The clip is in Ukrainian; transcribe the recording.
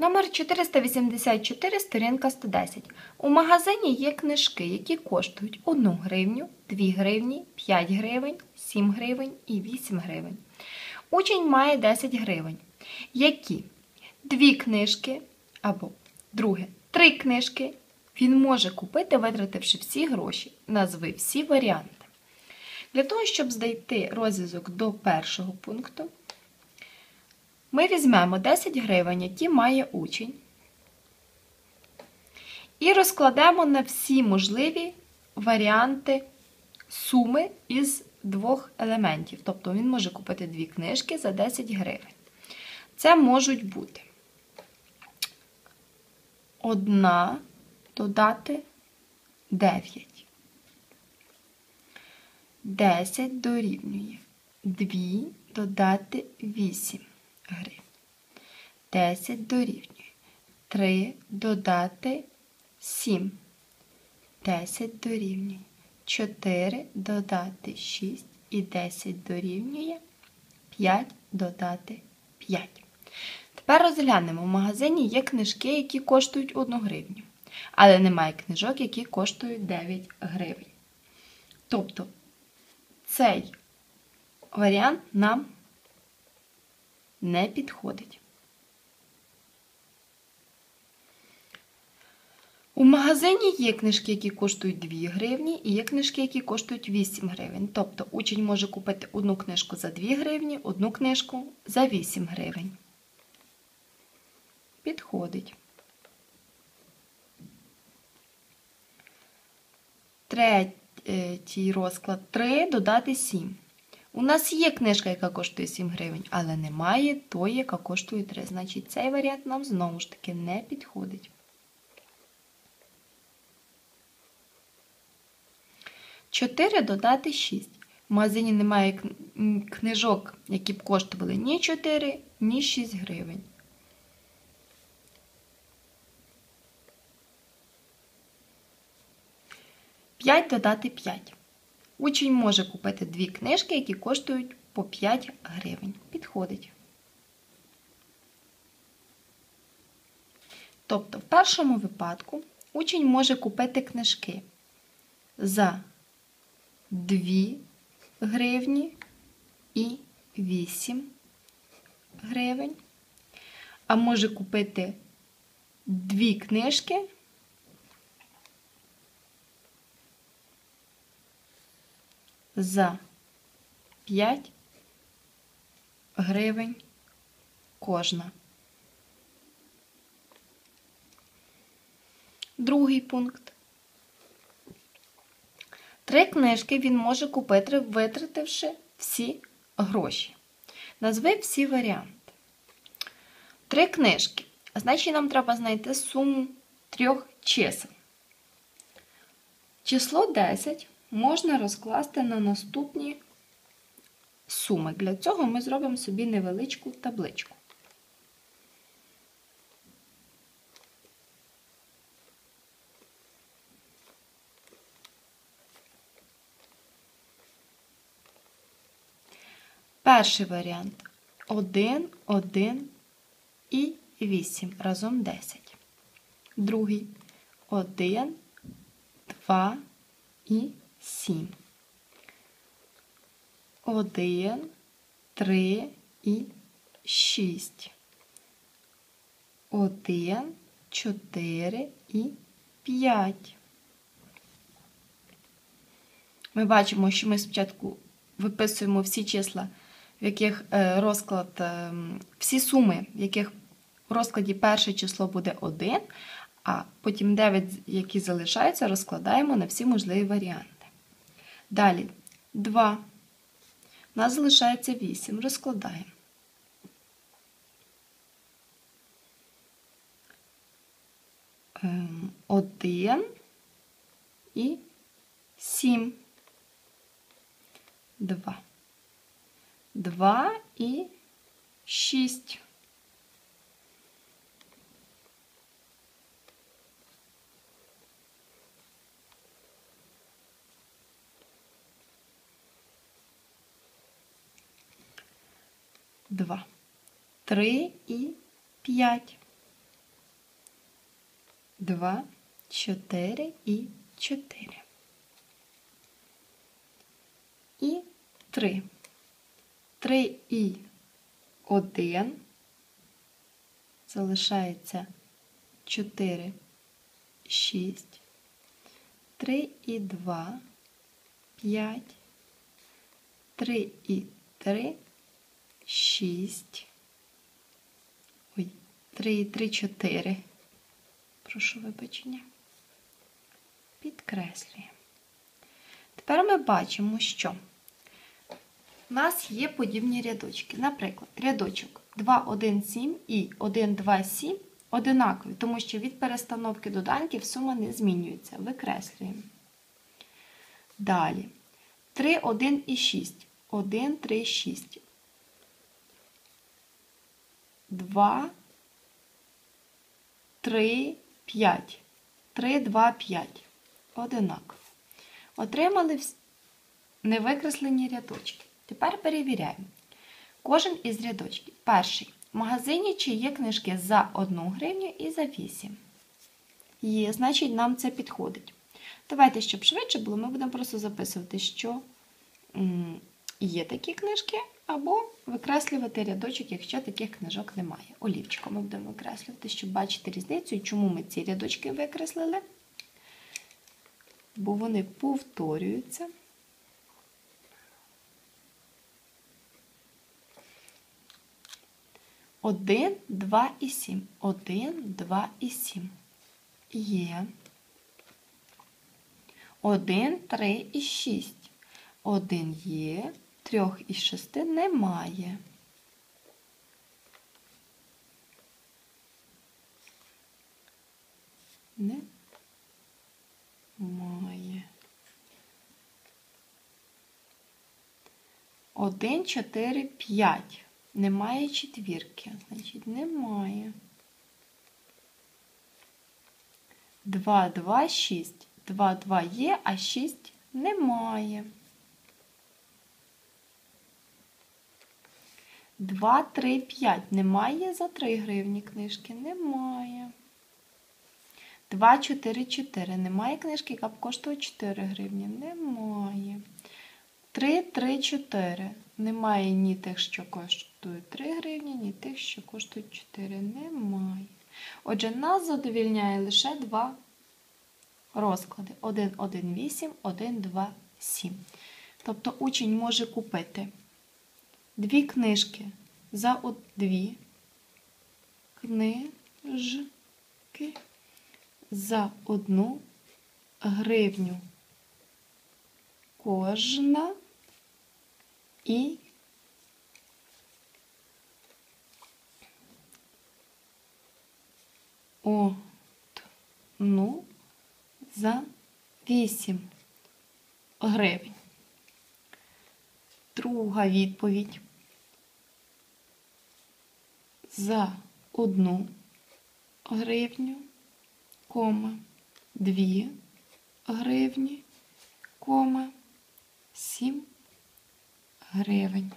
Номер 484, сторінка 110. У магазині є книжки, які коштують 1 гривню, 2 гривні, 5 гривень, 7 гривень і 8 гривень. Учень має 10 гривень. Які дві книжки або друге, три книжки він може купити, витративши всі гроші. Назви всі варіанти. Для того, щоб знайти розв'язок до першого пункту, ми візьмемо 10 гривень, які має учень, і розкладемо на всі можливі варіанти суми із двох елементів. Тобто він може купити дві книжки за 10 гривень. Це можуть бути одна додати 9. 10 дорівнює 2 додати 8 гривень. 10 дорівнює 3 додати 7. 10 дорівнює 4 додати 6 і 10 дорівнює 5 додати 5. Тепер розглянемо. В магазині є книжки, які коштують 1 гривню. Але немає книжок, які коштують 9 гривень. Тобто цей варіант нам не підходить. У магазині є книжки, які коштують 2 гривні, і є книжки, які коштують 8 гривень. Тобто учень може купити одну книжку за 2 гривні, одну книжку за 8 гривень. Підходить. Третій розклад 3 додати 7. У нас є книжка, яка коштує 7 гривень, але немає тої, яка коштує 3. Значить, цей варіант нам знову ж таки не підходить. Чотири додати 6. В магазині немає книжок, які б коштували ні 4, ні 6 гривень. П'ять додати 5. Учень може купити дві книжки, які коштують по 5 гривень. Підходить. Тобто, в першому випадку учень може купити книжки за 2 гривні і 8 гривень, а може купити дві книжки за 5 гривень кожна. Другий пункт. Три книжки він може купити, витративши всі гроші. Назви всі варіанти. Три книжки. Значить, нам треба знайти суму трьох чисел. Число 10 можна розкласти на наступні суми. Для цього ми зробимо собі невеличку табличку. Перший варіант 1, 1 і 8 разом 10. Другий 1, 2 і 7. 1, 3 і 6. 1, 4 і 5. Ми бачимо, що ми спочатку виписуємо всі числа в яких е, розклад, е, всі суми, в яких в розкладі перше число буде 1, а потім 9, які залишаються, розкладаємо на всі можливі варіанти. Далі 2. У нас залишається 8. Розкладаємо. Ем, один і сім. Два. Два і шість. 2, 3 і 5, 2, 4 і чотири. І 3. 3 і один. Залишається 4, 6, 3 і 2, 5, 3 і три. 6. Ой, 3 і 3, 4. Прошу вибачення. Підкреслюємо. Тепер ми бачимо, що у нас є подібні рядочки. Наприклад, рядочок 2, 1, 7 і 1, 2, 7 одинакові, тому що від перестановки доданків сума не змінюється. Викреслюємо. Далі. 3, 1 і 6. 1, 3, 6. 2, 3, 5. 3, 2, 5. Одинаково. Отримали невикреслені рядочки. Тепер перевіряємо. Кожен із рядочків. Перший. В магазині чи є книжки за 1 гривню і за 8. Є, значить, нам це підходить. Давайте, щоб швидше було, ми будемо просто записувати, що є такі книжки, або викреслювати рядочок, якщо таких книжок немає. Олівчиком ми будемо викреслювати, щоб бачити різницю чому ми ці рядочки викреслили. Бо вони повторюються. Один, два і сім. Один, два і сім. Є. Один, три і шість. Один є, трьох із шести немає. Немає. Один, чотири, п'ять. Немає четвірки. Значить, немає. Два, два, шість. Два, два є, а шість немає. Два, три, п'ять. Немає за три гривні книжки? Немає. Два, чотири, чотири. Немає книжки, яка б коштувала 4 гривні? Немає. 3, 3, 4. Немає ні тих, що коштують 3 гривні, ні тих, що коштують 4. Немає. Отже, нас задовільняє лише два розклади. 1, 1, 8, 1, 2, 7. Тобто учень може купити дві книжки за од- дві книжки за одну гривню кожна і одну за 8 гривень. Друга відповідь. За одну гривню, кома, дві гривні, кома, 7 гривень.